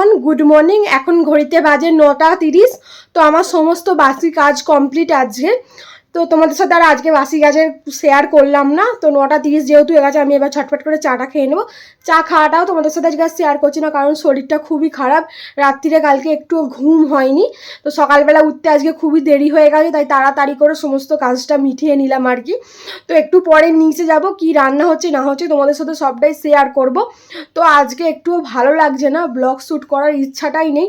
Everyone, good morning. এখন ঘড়িতে বাজে নটা তিরিশ, তো আমার সমস্ত বাসি কাজ কমপ্লিট আজকে। তো তোমাদের সাথে আর আজকে বাসি গাছের শেয়ার করলাম না। তো নটা তিরিশ যেহেতু গেছে, আমি এবার ছটফট করে চাটা খেয়ে নেব। চা খাওয়াটাও তোমাদের সাথে আজকে শেয়ার করছি না, কারণ শরীরটা খুবই খারাপ। রাত্রিরে কালকে একটু ঘুম হয়নি। তো সকালবেলা উঠতে আজকে খুবই দেরি হয়ে গেছে, তাই তাড়াতাড়ি করে সমস্ত কাজটা মিটিয়ে নিলাম আর কি। তো একটু পরে নিচে যাব, কি রান্না হচ্ছে না হচ্ছে তোমাদের সাথে সবটাই শেয়ার করব। তো আজকে একটুও ভালো লাগছে না ব্লগ শ্যুট করার ইচ্ছাটাই নেই।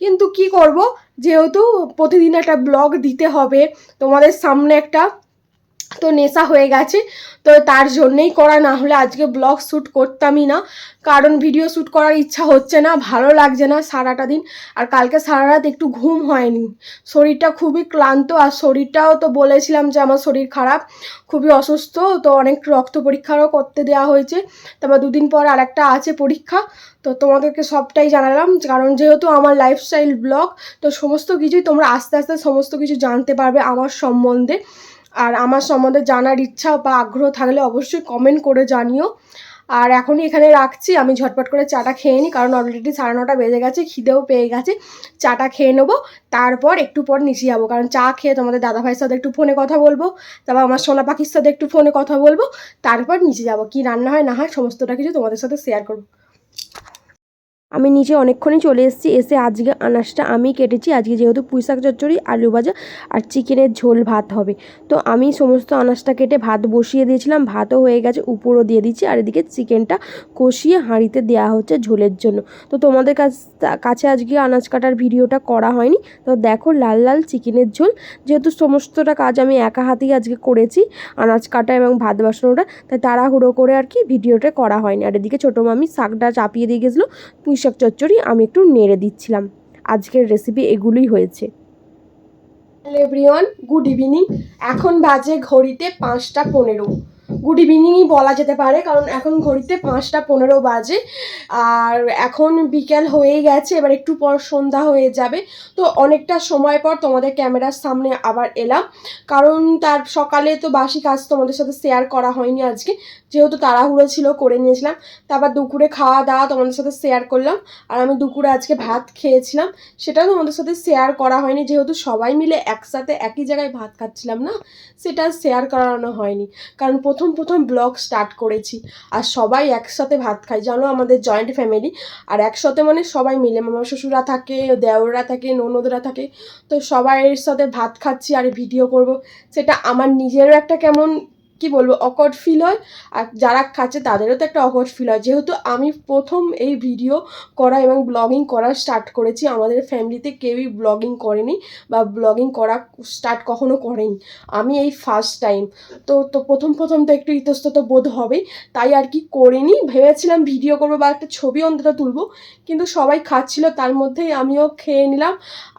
কিন্তু কি করব? যেহেতু প্রতিদিন একটা ব্লগ দিতে হবে তোমাদের সামনে একটা তো নেশা হয়ে গেছে। তো তার জন্যেই করা, না হলে আজকে ব্লগ শ্যুট করতামই না। কারণ ভিডিও শ্যুট করার ইচ্ছা হচ্ছে না, ভালো লাগছে না সারাটা দিন। আর কালকে সারা রাত একটু ঘুম হয়নি। শরীরটা খুবই ক্লান্ত, আর শরীরটাও তো বলেছিলাম যে আমার শরীর খারাপ, খুবই অসুস্থ, তো অনেক রক্ত পরীক্ষারও করতে দেওয়া হয়েছে। তারপর দুদিন পর আর একটা আছে পরীক্ষা, তো তোমাদেরকে সবটাই জানালাম। কারণ যেহেতু আমার লাইফস্টাইল ব্লগ তো সমস্ত কিছুই তোমরা আস্তে আস্তে সমস্ত কিছু জানতে পারবে আমার সম্বন্ধে। আর আমার সম্বন্ধে জানার ইচ্ছা বা আগ্রহ থাকলে অবশ্যই কমেন্ট করে জানিও। আর এখনই এখানে রাখছি, আমি ঝটপট করে চাটা খেয়ে নিই কারণ অলরেডি সাড়ে নটা বেজে গেছে, খিদেও পেয়ে গেছে। চাটা খেয়ে নেব, তারপর একটু পর নিচে যাব, কারণ চা খেয়ে তোমাদের দাদা ভাইয়ের সাথে একটু ফোনে কথা বলব, তারপর আমার সোনা পাখির সাথে একটু ফোনে কথা বলব, তারপর নিচে যাব, কি রান্না হয় না হয় সমস্তটা কিছু তোমাদের সাথে শেয়ার করব। আমি নিচে অনেকক্ষণই চলে এসেছি, এসে আজকে আনাজটা আমি কেটেছি। আজকে যেহেতু পুঁই শাক চচ্চড়ি, আলু ভাজা আর চিকেনের ঝোল ভাত হবে। তো আমি সমস্ত আনাজটা কেটে ভাত বসিয়ে দিয়েছিলাম, ভাতও হয়ে গেছে, উপরও দিয়ে দিচ্ছি আর এদিকে চিকেনটা কষিয়ে হাঁড়িতে দেওয়া হচ্ছে ঝোলের জন্য। তো তোমাদের কাছ, কাছে আজকে আনাজ কাটার ভিডিওটা করা হয়নি। তো দেখো লাল লাল চিকেনের ঝোল। যেহেতু সমস্তটা কাজ আমি একা হাতেই আজকে করেছি, আনাজ কাটা এবং ভাত বসানোটা, তাই তাড়াহুড়ো করে আর কি ভিডিওটা করা হয়নি। আর এদিকে ছোটো মামি শাকটা চাপিয়ে দিয়ে গেছিল পুঁই শাক চচ্চড়ি আমি একটু নেড়ে দিচ্ছিলাম। আজকের রেসিপি এগুলোই হয়েছে। হ্যালো এভরিওয়ান গুড ইভিনিং এখন বাজে ঘড়িতে পাঁচটা পনেরো। গুড ইভিনিংই বলা যেতে পারে, কারণ এখন ঘড়িতে পাঁচটা পনেরো বাজে, আর এখন বিকেল হয়েই গেছে, এবার একটু পর সন্ধ্যা হয়ে যাবে, তো অনেকটা সময় পর তোমাদের ক্যামেরার সামনে আবার এলাম, কারণ তার সকালে তো বাসি কাজ তোমাদের সাথে শেয়ার করা হয়নি আজকে, যেহেতু তাড়াহুড়ো ছিল, করে নিয়েছিলাম, তারপর দুপুরে খাওয়া দাওয়া তোমাদের সাথে শেয়ার করলাম, আর আমি দুপুরে আজকে ভাত খেয়েছিলাম সেটাও তোমাদের সাথে শেয়ার করা হয়নি, যেহেতু সবাই মিলে একসাথে একই জায়গায় ভাত খাচ্ছিলাম না, সেটা শেয়ার করানো হয়নি, কারণ প্রথম প্রথম ব্লগ স্টার্ট করেছি। আর সবাই একসাথে ভাত খাই। জানো আমাদের জয়েন্ট ফ্যামিলি আর একসাথে মানে সবাই মিলে। মামা শ্বশুরা থাকে, দেওররা থাকে, ননদরা থাকে। তো সবাইয়ের সাথে ভাত খাচ্ছি আর ভিডিও করব। সেটা আমার নিজেরও একটা কেমন কি বলব অকওয়ার্ড ফিল হয়। আর যারা খাচ্ছে তাদেরও তো একটা অকওয়ার্ড ফিল হয়। যেহেতু আমি প্রথম এই ভিডিও করা এবং ব্লগিং করা স্টার্ট করেছি, আমাদের ফ্যামিলিতে কেউই ব্লগিং করেনি বা ব্লগিং করা স্টার্ট কখনো করেনি। আমি এই ফার্স্ট টাইম তো তো প্রথম প্রথম তো একটু ইতস্তত বোধ হবেই। তাই আর কি করিনি। ভেবেছিলাম ভিডিও করব বা একটা ছবি অন্তত তুলবো। কিন্তু সবাই খাচ্ছিল, তার মধ্যেই আমিও খেয়ে নিলাম।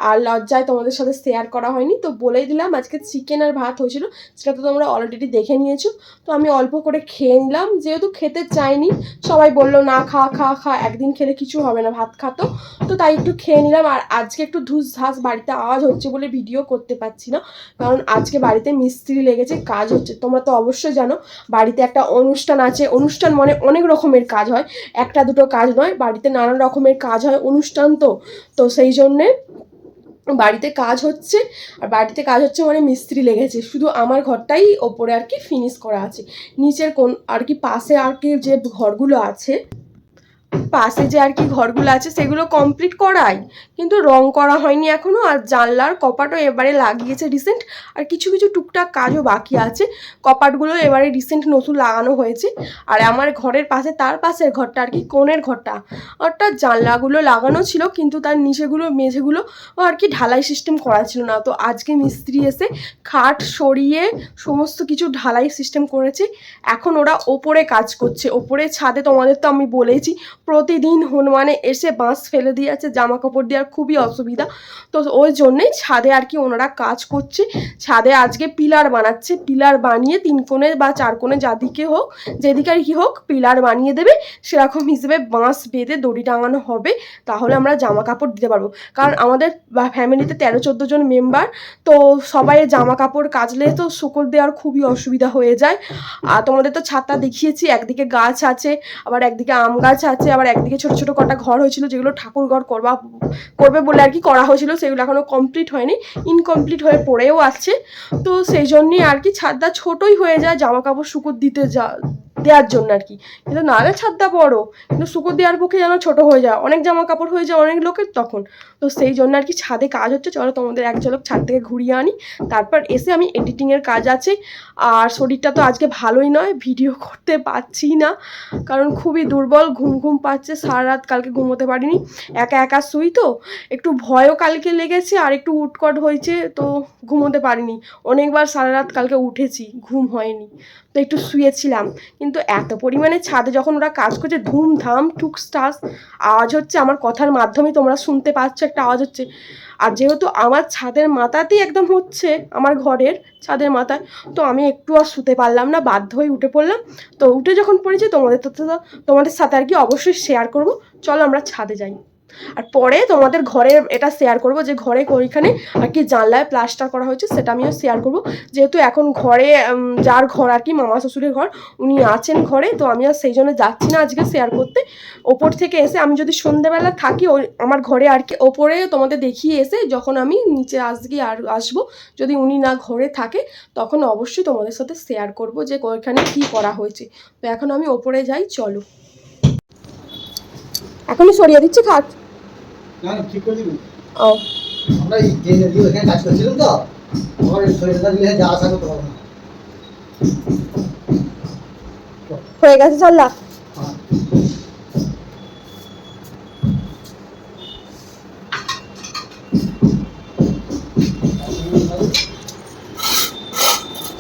আর লজ্জায় তোমাদের সাথে শেয়ার করা হয়নি। তো বলেই দিলাম, আজকে চিকেন আর ভাত হয়েছিল। সেটা তো তোমরা অলরেডি দেখে নিয়েছো? তো আমি অল্প করে খেয়ে নিলাম। যেহেতু খেতে চাইনি, সবাই বলল, না, খা খা খা, একদিন খেলে কিছু হবে না, ভাত খাতো। তো তাই একটু খেয়ে নিলাম। আর আজকে একটু ধুস ধাস বাড়িতে আওয়াজ হচ্ছে বলে ভিডিও করতে পারছি না। কারণ আজকে বাড়িতে মিস্ত্রি লেগেছে, কাজ হচ্ছে। তোমরা তো অবশ্যই জানো, বাড়িতে একটা অনুষ্ঠান আছে। অনুষ্ঠান মানে অনেক রকমের কাজ হয়। একটা দুটো কাজ নয়, বাড়িতে নানান রকমের কাজ হয় অনুষ্ঠান তো। তো সেই জন্যে বাড়িতে কাজ হচ্ছে, আর বাড়িতে কাজ হচ্ছে মানে মিস্ত্রি লেগেছে। শুধু আমার ঘরটাই ওপরে আর কি ফিনিশ করা আছে। নিচের কোন, আর কি পাশে আর কি যে ঘরগুলো আছে পাশে যে আর কি ঘরগুলো আছে, সেগুলো কমপ্লিট করাই। কিন্তু রং করা হয়নি এখনও আর জানলার কপাটও এবারে লাগিয়েছে রিসেন্ট আর কিছু কিছু টুকটাক কাজও বাকি আছে। কপাটগুলো এবারে রিসেন্ট নতুন লাগানো হয়েছে, আর আমার ঘরের পাশে, তার পাশের ঘরটা আর কি, কোণের ঘরটা। অর্থাৎ জানলাগুলো লাগানো ছিল, কিন্তু তার নিচেগুলো, মেঝেগুলো আর কি ঢালাই সিস্টেম করা ছিল না। তো আজকে মিস্ত্রি এসে খাট সরিয়ে সমস্ত কিছু ঢালাই সিস্টেম করেছে। এখন ওরা ওপরে কাজ করছে। ওপরে ছাদে তোমাদের তো আমি বলেছি প্রতিদিন হনুমানে এসে বাঁশ ফেলে দিয়ে আছে জামা কাপড় দেওয়ার খুবই অসুবিধা। তো ওই জন্যেই ছাদে আর কি ওনারা কাজ করছে। ছাদে আজকে পিলার বানাচ্ছে। পিলার বানিয়ে তিন কোণে বা চার কোণে যাদিকে হোক, যেদিকে আর কি হোক পিলার বানিয়ে দেবে। সেরকম হিসেবে বাঁশ বেঁধে দড়ি টাঙানো হবে। তাহলে আমরা জামা কাপড় দিতে পারব। কারণ আমাদের ফ্যামিলিতে তেরো, চোদ্দ জন মেম্বার, তো সবাই জামা কাপড় কাচলে তো শুকর দেওয়ার খুবই অসুবিধা হয়ে যায়। আর তোমাদের তো ছাদটা দেখিয়েছি, একদিকে গাছ আছে, আবার একদিকে আম গাছ আছে আবার একদিকে ছোট ছোট কটা ঘর হয়েছিল যেগুলো ঠাকুর ঘর করবা, করবে বলে আর কি করা হয়েছিল, সেগুলো এখনও কমপ্লিট হয়নি ইনকমপ্লিট হয়ে পড়েও আসছে তো সেই জন্যই আর কি ছাদটা ছোটই হয়ে যায় জামা কাপড় শুকুর দিতে যা দেওয়ার জন্য আর কি। কিন্তু নাহলে ছাদটা বড়, কিন্তু শুকুর দেওয়ার পক্ষে যেন ছোট হয়ে যায়, অনেক জামা কাপড় হয়ে যায় অনেক লোকের তখন। তো সেই জন্য আর কি ছাদে কাজ হচ্ছে, চলো তোমাদের এক ঝলক ছাদ থেকে ঘুরিয়ে আনি। তারপর এসে আমি এডিটিংয়ের কাজ আছে। আর শরীরটা তো আজকে ভালোই নয় ভিডিও করতে পারছি না। কারণ খুবই দুর্বল, ঘুম ঘুম পাচ্ছে সারা রাত কালকে ঘুমোতে পারিনি। একা একা শুই তো, একটু ভয়ও কালকে লেগেছে, আর একটু উটকট হয়েছে, তো ঘুমোতে পারিনি। অনেকবার সারা রাত কালকে উঠেছি, ঘুম হয়নি। তো একটু শুয়েছিলাম। কিন্তু এত পরিমাণে ছাদে যখন ওরা কাজ করছে, ধুমধাম টুকস্টাস আওয়াজ হচ্ছে আমার কথার মাধ্যমে তোমরা শুনতে পাচ্ছ, একটা আওয়াজ হচ্ছে। আর যেহেতু আমার ছাদের মাথাতেই একদম হচ্ছে আমার ঘরের ছাদের মাথায়, তো আমি একটু আর শুতে পারলাম না, বাধ্য হয়ে উঠে পড়লাম। তো উঠে যখন পড়েছি, তোমাদের তো তোমাদের সাথে আর কি অবশ্যই শেয়ার করব। চলো আমরা ছাদে যাই। আর পরে তোমাদের ঘরে এটা শেয়ার করব যে ঘরে ওইখানে আর কি জানলায় প্লাস্টার করা হয়েছে, সেটা আমিও শেয়ার করব। যেহেতু এখন ঘরে যার ঘর আর কি মামা শ্বশুরের ঘর, উনি আছেন ঘরে, তো আমি আর সেই জন্য যাচ্ছি না আজকে শেয়ার করতে। ওপর থেকে এসে আমি যদি সন্ধ্যেবেলা থাকি, ওই আমার ঘরে আর কি ওপরে তোমাদের দেখিয়ে এসে যখন আমি নিচে আসবি আর আসব, যদি উনি না ঘরে থাকে, তখন অবশ্যই তোমাদের সাথে শেয়ার করব যে ওইখানে কি করা হয়েছে। তো এখন আমি ওপরে যাই, চলো। এখনই সরিয়ে দিচ্ছি খাট না ঠিক করে দিবি। ও। আমরা এই যে যে ওখানে কাজ করছিলাম তো আমার শরীরটা দিলে যা আসা করতে পারব হয়ে গেছে চল্লা হ্যাঁ।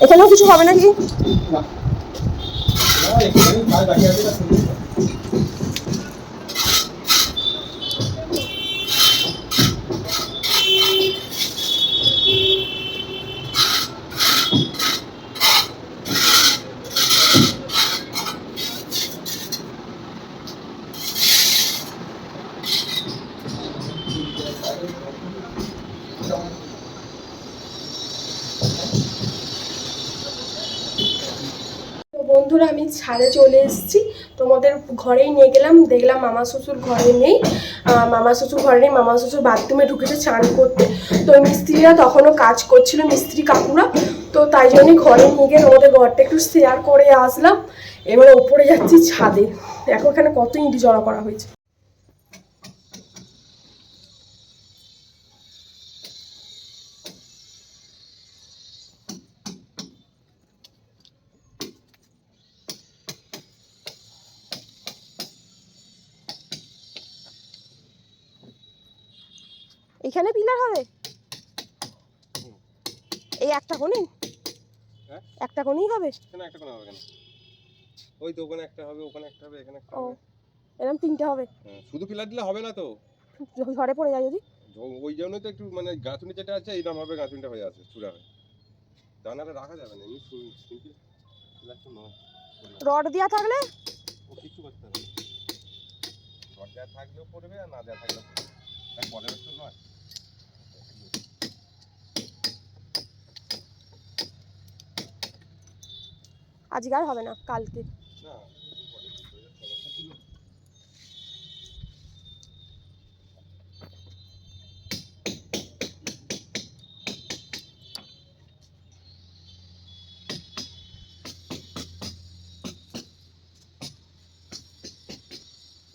এখানেও কিছু হবে নাকি? না। না, এখানে কাজ বাকি আছে না, শুনবি তো। তো বন্ধুরা আমি ছাদে চলে এসেছি। তোমাদের ঘরেই নিয়ে গেলাম, দেখলাম মামা শ্বশুর ঘরে নেই। মামা শ্বশুর ঘরে নেই, মামা শ্বশুর বাথরুমে ঢুকেছে চান করতে। তো মিস্ত্রিরা তখনও কাজ করছিল, মিস্ত্রি কাকুরা। তো তাই জন্যই ঘরে নিয়ে গিয়ে তোমাদের ঘরটা একটু শেয়ার করে আসলাম। এবার ওপরে যাচ্ছি ছাদে। এখন এখানে কত ইঁটি জড়া করা হয়েছে। এখানে পিলার হবে? এই একটা কোণে? হ্যাঁ? একটা কোণেই হবে? এখানে একটা কোনো হবে কেন? ওই তো ওখানে একটা হবে ওখানে একটা হবে এখানে একটা হবে। এরকম তিনটে হবে। হ্যাঁ, শুধু পিলার দিলে হবে না তো? ঝড়ে পড়ে যায় যদি? ওই জন্যই তো একটু মানে গাঁথুনি যেটা আছে এইরকম ভাবে গাঁথুনিটা হয়ে আছে চূড়া হয়ে জানালে রাখা যাবে না এমনি সিম্পল পিলার তো নয়। রড দেওয়া থাকলে? ও কিছু করতে হবে রড দেওয়া থাকলেও পড়বে আর না দেওয়া থাকলেও পড়বে। তো নয়। আজকে আর হবে না, কালকে।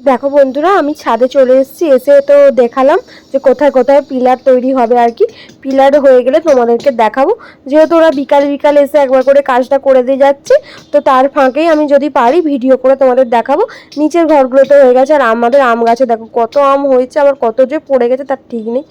দেখো বন্ধুরা, আমি ছাদে চলে এসেছি, এসে তো দেখালাম যে কোথায় কোথায় পিলার তৈরি হবে আর কি। পিলার হয়ে গেলে তোমাদেরকে দেখাবো। যেহেতু ওরা বিকাল বিকাল এসে একবার করে কাজটা করে দিয়ে যাচ্ছে, তো তার ফাঁকেই আমি যদি পারি ভিডিও করে তোমাদের দেখাবো। নিচের ঘরগুলোতে হয়ে গেছে, আর আমাদের আম গাছে দেখো কত আম হয়েছে, আবার কত যে পড়ে গেছে, তার ঠিক নেই।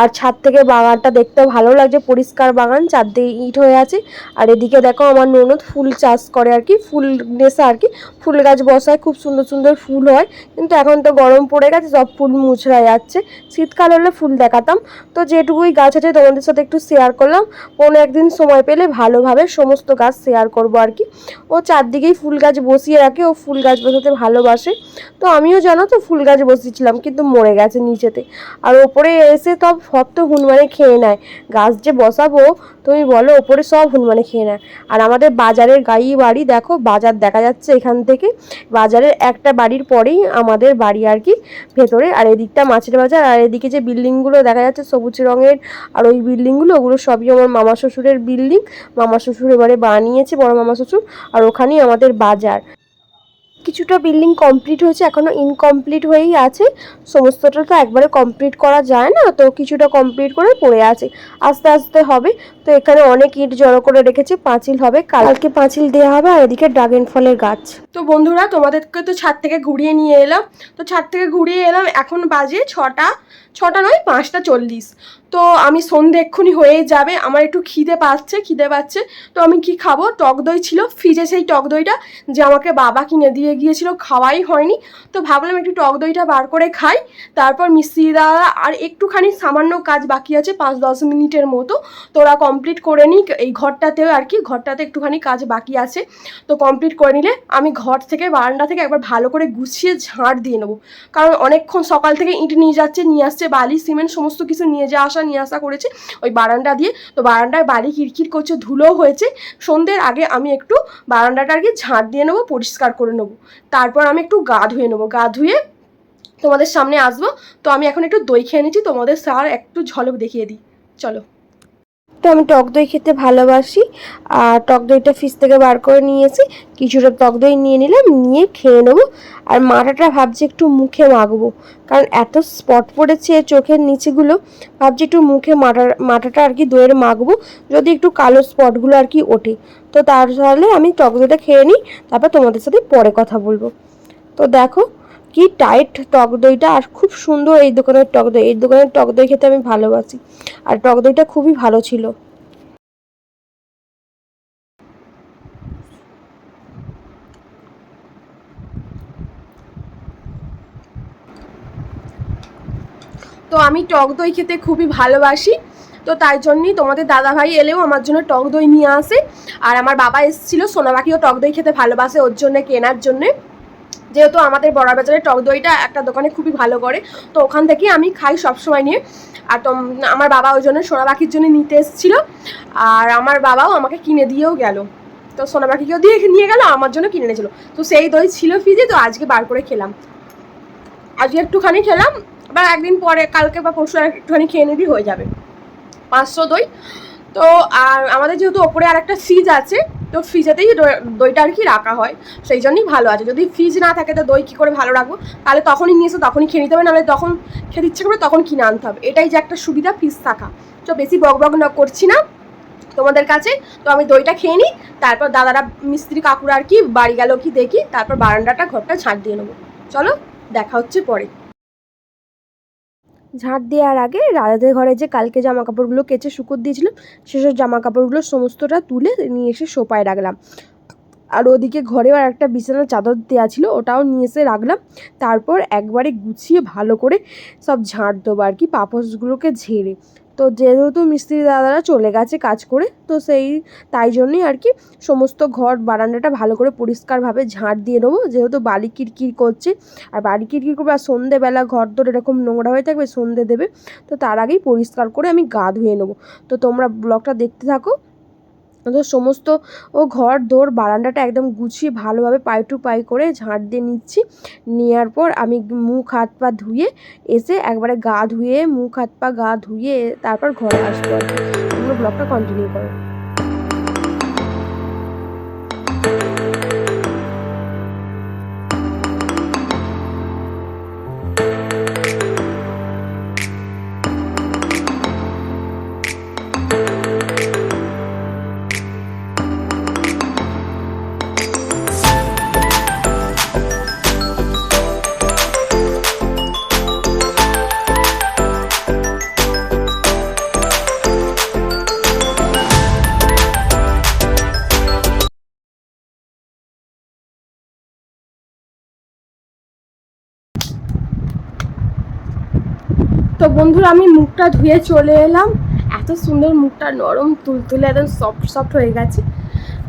আর ছাদ থেকে বাগানটা দেখতে ভালো লাগছে, পরিষ্কার বাগান, চারদিকে ইট হয়ে আছে। আর এদিকে দেখো আমার ননদ ফুল চাষ করে আর কি, ফুল নেশা আর কি। ফুল গাছ বসায়, খুব সুন্দর সুন্দর ফুল হয়। কিন্তু এখন তো গরম পড়ে গেছে, সব ফুল মুছড়া যাচ্ছে। শীতকাল হলে ফুল দেখাতাম। তো যেটুকুই গাছ আছে তোমাদের সাথে একটু শেয়ার করলাম। কোনো একদিন সময় পেলে ভালোভাবে সমস্ত গাছ শেয়ার করব আর কি। ও চারদিকেই ফুল গাছ বসিয়ে রাখে, ও ফুল গাছ বসাতে ভালোবাসে। তো আমিও জানো তো, ফুল গাছ বসিয়েছিলাম কিন্তু মরে গেছে নিচেতে। আর ওপরে এসে সব সব তো হুনমানে খেয়ে নেয়। গাছ যে বসাবো, তুমি বলো ওপরে সব হুনমানে খেয়ে নেয়। আর আমাদের বাজারের গাই বাড়ি, দেখো বাজার দেখা যাচ্ছে এখান থেকে। বাজারের একটা বাড়ির পরেই আমাদের বাড়ি আর কি, ভেতরে। আর এদিকটা মাছের বাজার, আর এদিকে যে বিল্ডিংগুলো দেখা যাচ্ছে সবুজ রঙের, আর ওই বিল্ডিংগুলো, ওগুলো সবই আমার মামা শ্বশুরের বিল্ডিং। মামা শ্বশুর এবারে বানিয়েছে বড় মামা শ্বশুর, আর ওখানেই আমাদের বাজার। কিছুটা বিল্ডিং কমপ্লিট হয়েছে, এখনও ইনকমপ্লিট হয়েই আছে। সমস্তটা তো একবারে কমপ্লিট করা যায় না, তো কিছুটা কমপ্লিট করে পড়ে আছে। আস্তে আস্তে হবে। তো এখানে অনেক ইট জড়ো করে রেখেছে, পাঁচিল হবে। কালকে পাঁচিল দেওয়া হবে, আর এদিকে ড্রাগন ফলের গাছ। তো বন্ধুরা, তোমাদেরকে তো ছাদ থেকে ঘুরিয়ে নিয়ে এলাম। তো ছাদ থেকে ঘুরিয়ে এলাম, এখন বাজে ছটা ছটা নয়, পাঁচটা চল্লিশ। তো আমি সন্ধে এক্ষুনি হয়েই যাবে। আমার একটু খিদে পাচ্ছে খিদে পাচ্ছে। তো আমি কি খাব? টক দই ছিল, ফ্রিজে সেই টক দইটা যে আমাকে বাবা কিনে দিয়ে গিয়েছিল, খাওয়াই হয়নি। তো ভাবলাম একটু টক দইটা বার করে খাই, তারপর মিস্ত্রি দাদা আর একটুখানি সামান্য কাজ বাকি আছে, পাঁচ দশ মিনিটের মতো। তো ওরা কমপ্লিট করে নিই এই ঘরটাতেও আর কি, ঘরটাতে একটুখানি কাজ বাকি আছে। তো কমপ্লিট করে নিলে আমি ঘর থেকে বারান্দা থেকে একবার ভালো করে গুছিয়ে ঝাড় দিয়ে নেব। কারণ অনেকক্ষণ সকাল থেকে ইট নিয়ে যাচ্ছে, নিয়ে আসছে, বালি, সিমেন্ট, সমস্ত কিছু নিয়ে যাওয়া আসা নিয়ে আসা করেছে, ওই বারান্দা দিয়ে। তো বারান্দায় বালি কিরকির করছে ধুলো হয়েছে। সন্ধ্যের আগে আমি একটু বারান্দাটা আর কি ঝাঁট দিয়ে নেব, পরিষ্কার করে নেব। তারপর আমি একটু গা ধুয়ে নেব। গা ধুয়ে তোমাদের সামনে আসব। তো আমি এখন একটু দই খেয়ে নিচ্ছি। তোমাদের স্যার একটু ঝলক দেখিয়ে দিই। চলো। তো আমি টক দই খেতে ভালোবাসি। আর টক দইটা ফ্রিজ থেকে বার করে নিয়েছি। কিছুটা টক দই নিয়ে নিলাম, নিয়ে খেয়ে নেব। আর মাথাটা ভাবছি একটু মুখে মাখবো। কারণ এত স্পট পড়েছে চোখের নিচেগুলো। ভাবছি একটু মুখে মাথা মাটাটা আর কি দইয়ের মাখবো। যদি একটু কালো স্পটগুলো আর কি ওঠে। তো তার ফলে আমি টক দইটা খেয়ে নিই, তারপর তোমাদের সাথে পরে কথা বলব। তো দেখো কি টাইট টক দইটা আর খুব সুন্দর এই দোকানের টক দই। এই দোকানের টক দই খেতে আমি ভালোবাসি। আর টক দইটা খুবই ভালো ছিল। তো আমি টক দই খেতে খুবই ভালোবাসি। তো তাই জন্যই তোমাদের দাদা ভাই এলেও আমার জন্য টক দই নিয়ে আসে। আর আমার বাবা এসেছিল সোনাবাকিও টক দই খেতে ভালোবাসে ওর জন্য, কেনার জন্যে। যেহেতু আমাদের বড় বাজারে টক দইটা একটা দোকানে খুবই ভালো করে, তো ওখান থেকেই আমি খাই সবসময় নিয়ে। আর তো আমার বাবা ওই জন্য সোনাবাকির জন্য নিতে এসেছিল, আর আমার বাবাও আমাকে কিনে দিয়েও গেল। তো সোনাবাকিকেও দিয়ে নিয়ে গেল, আমার জন্য কিনে এনেছিল তো সেই দই ছিল ফ্রিজে, তো আজকে বার করে খেলাম। আজকে একটুখানি খেলাম, বা একদিন পরে, কালকে বা পরশু একটুখানি খেয়ে নিবি হয়ে যাবে। পাঁচশো দই। তো আর আমাদের যেহেতু ওপরে আর একটা ফ্রিজ আছে, তো ফ্রিজেতেই দই- দইটা আর কি রাখা হয়। সেই জন্যই ভালো আছে। যদি ফ্রিজ না থাকে, তো দই কী করে ভালো রাখব? তাহলে তখনই নিয়ে এসে, তখনই খেয়ে নিতে হবে, নাহলে তখন খেতে ইচ্ছে করবে তখন কিনে আনতে হবে। এটাই যে একটা সুবিধা ফ্রিজ থাকা। তো বেশি বক বক না করছি না তোমাদের কাছে। তো আমি দইটা খেয়ে নিই, তারপর দাদারা, মিস্ত্রি, কাকুরা আর কি, বাড়ি গেল কি দেখি, তারপর বারান্দাটা, ঘরটা ঝাঁট দিয়ে নেব। চলো, দেখা হচ্ছে পরে। ঝাঁট দেওয়ার আগে রাজাদের ঘরে যে কালকে জামা কাপড়গুলো কেচে শুকোর দিয়েছিলাম, সেসব জামা কাপড়গুলো সমস্তটা তুলে নিয়ে এসে সোপায় রাখলাম। আর ওদিকে ঘরেও আর একটা বিছানার চাদর দেওয়া ছিল, ওটাও নিয়ে এসে রাখলাম। তারপর একবারে গুছিয়ে ভালো করে সব ঝাঁট দেবো আর কি, পাপসগুলোকে ঝেড়ে। তো যেহেতু মিস্ত্রি দাদারা চলে গেছে কাজ করে, তো সেই, তাই জন্যই আর কি সমস্ত ঘর বারান্দাটা ভালো করে পরিষ্কারভাবে ঝাঁট দিয়ে নেব। যেহেতু বালি কিরকির করছে, আর বাড়ি কিরকির করবে, আর সন্ধেবেলা ঘর দর এরকম নোংরা হয়ে থাকবে, সন্ধে দেবে, তো তার আগেই পরিষ্কার করে আমি গা ধুয়ে নেব। তো তোমরা ব্লগটা দেখতে থাকো তো সমস্ত ও ঘর, দোর, বারান্দাটা একদম গুছিয়ে ভালোভাবে পাই টু পাই করে ঝাঁট দিয়ে নিচ্ছি। নেওয়ার পর আমি মুখ, হাত, পা ধুয়ে এসে একবারে গা ধুয়ে মুখ, হাত, পা গা ধুয়ে তারপর ঘরে আসব কি। ব্লগটা কন্টিনিউ করো। তো বন্ধুরা, আমি মুখটা ধুয়ে চলে এলাম। এত সুন্দর মুখটা, নরম, তুলতুলে, একদম সফট সফট হয়ে গেছে।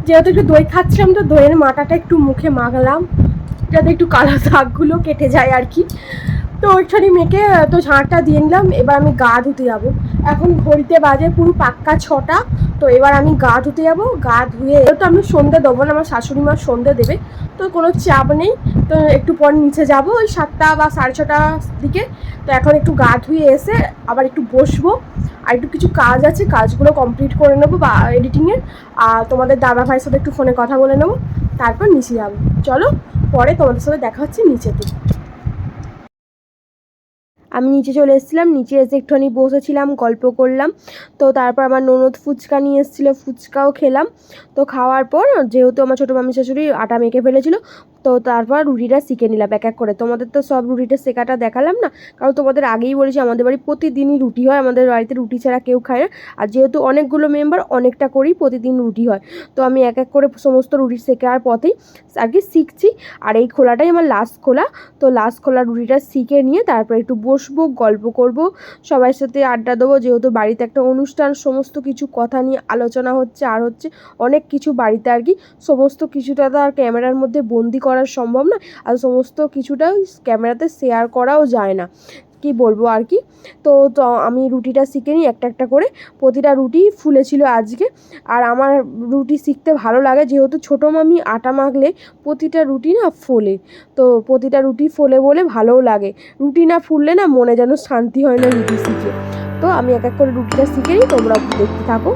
যেহেতু একটু দই খাচ্ছিলাম, তো দইয়ের মাটাটা একটু মুখে মাখলাম, যাতে একটু কালো দাগগুলো কেটে যায় আর কি। তো ওইখানে মেখে, তো ঝাঁটটা দিয়ে নিলাম, এবার আমি গা ধুতে যাব। এখন ঘড়িতে বাজে পুরো পাক্কা ছটা, তো এবার আমি গা ধুতে যাব। গা ধুয়ে তো আমি সন্ধে দেবো না, আমার শাশুড়ি মা সন্ধে দেবে, তো কোনো চাপ নেই। তো একটু পর নিচে যাব, ওই সাতটা বা সাড়ে ছটার দিকে। তো এখন একটু গা ধুয়ে এসে আবার একটু বসবো। আর একটু কিছু কাজ আছে, কাজগুলো কমপ্লিট করে নেব বা এডিটিংয়ের আর তোমাদের দাদা ভাইয়ের সাথে একটু ফোনে কথা বলে নেব। তারপর নিচে যাব। চলো, পরে তোমাদের সাথে দেখা হচ্ছে নিচেতে। আমি নিচে চলে এসেছিলাম, নিচে এসে একটুখানি বসেছিলাম, গল্প করলাম। তো তারপর আমার ননদ ফুচকা নিয়ে এসেছিল, ফুচকাও খেলাম। তো খাওয়ার পর, যেহেতু আমার ছোটো মামি শাশুড়ি আটা মেখে ফেলেছিল তো তারপর রুটিটা শিখে নিলাম, এক এক করে। তোমাদের তো সব রুটিটা শেখাটা দেখালাম না, কারণ তোমাদের আগেই বলেছি, আমাদের বাড়ি প্রতিদিনই রুটি হয়, আমাদের বাড়িতে রুটি ছাড়া কেউ খায় না। আর যেহেতু অনেকগুলো মেম্বার অনেকটা করেই প্রতিদিন রুটি হয়। তো আমি এক এক করে সমস্ত রুটি শেখার পথেই আর কি শিখছি। আর এই খোলাটাই আমার লাস্ট খোলা। তো লাস্ট খোলা রুটিটা শিখে নিয়ে তারপর একটু বসবো, গল্প করব, সবার সাথে আড্ডা দেবো। যেহেতু বাড়িতে একটা অনুষ্ঠান, সমস্ত কিছু কথা নিয়ে আলোচনা হচ্ছে, আর হচ্ছে অনেক কিছু বাড়িতে আর কি সমস্ত কিছুটা তো আর ক্যামেরার মধ্যে বন্দি করা সম্ভব না আর সমস্ত কিছুটা ক্যামেরাতে শেয়ার করাও যায় না। কি বলব আর কি? তো তো আমি রুটিটা শিখে নিই একটা একটা করে। প্রতিটা রুটি ফুলেছিল আজকে। আর আমার রুটি শিখতে ভালো লাগে যেহেতু ছোটো মামি আটা মাখলে প্রতিটা রুটি না ফোলে। তো প্রতিটা রুটি ফোলে বলে ভালোও লাগে। রুটি না ফুললে না মনে যেন শান্তি হয় না রুটি শিখে। তো আমি এক এক করে রুটিটা শিখে নিই তোমরা দেখতে থাকো।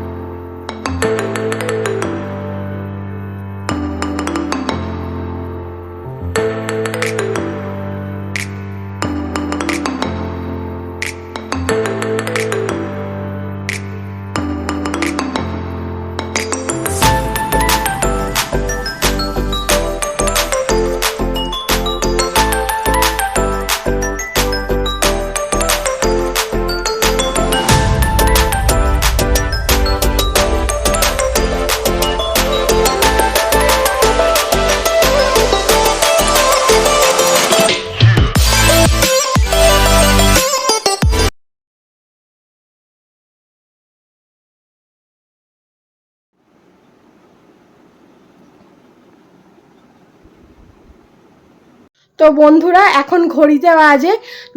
তো বন্ধুরা, এখন ঘড়িতে বাজে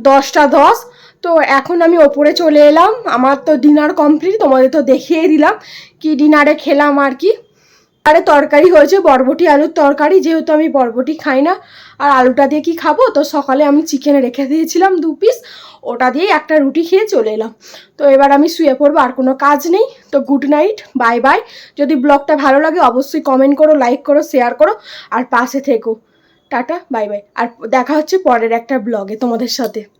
দশটা দশ। তো এখন আমি ওপরে চলে এলাম। আমার তো ডিনার কমপ্লিট তোমাদের তো দেখিয়ে দিলাম কি ডিনারে খেলাম আর কি। আরে তরকারি হয়েছে, বরবটি, আলুর তরকারি। যেহেতু আমি বরবটি খাই না, আর আলুটা দিয়ে কি খাব? তো সকালে আমি চিকেন রেখে দিয়েছিলাম দু পিস ওটা দিয়ে একটা রুটি খেয়ে চলে এলাম। তো এবার আমি শুয়ে পড়ব, আর কোনো কাজ নেই। তো গুড নাইট বাই বাই যদি ব্লগটা ভালো লাগে, অবশ্যই কমেন্ট করো লাইক করো শেয়ার করো, আর পাশে থেকো। Tata bye bye. আর দেখা হচ্ছে পরের একটা ব্লগে তোমাদের সাথে।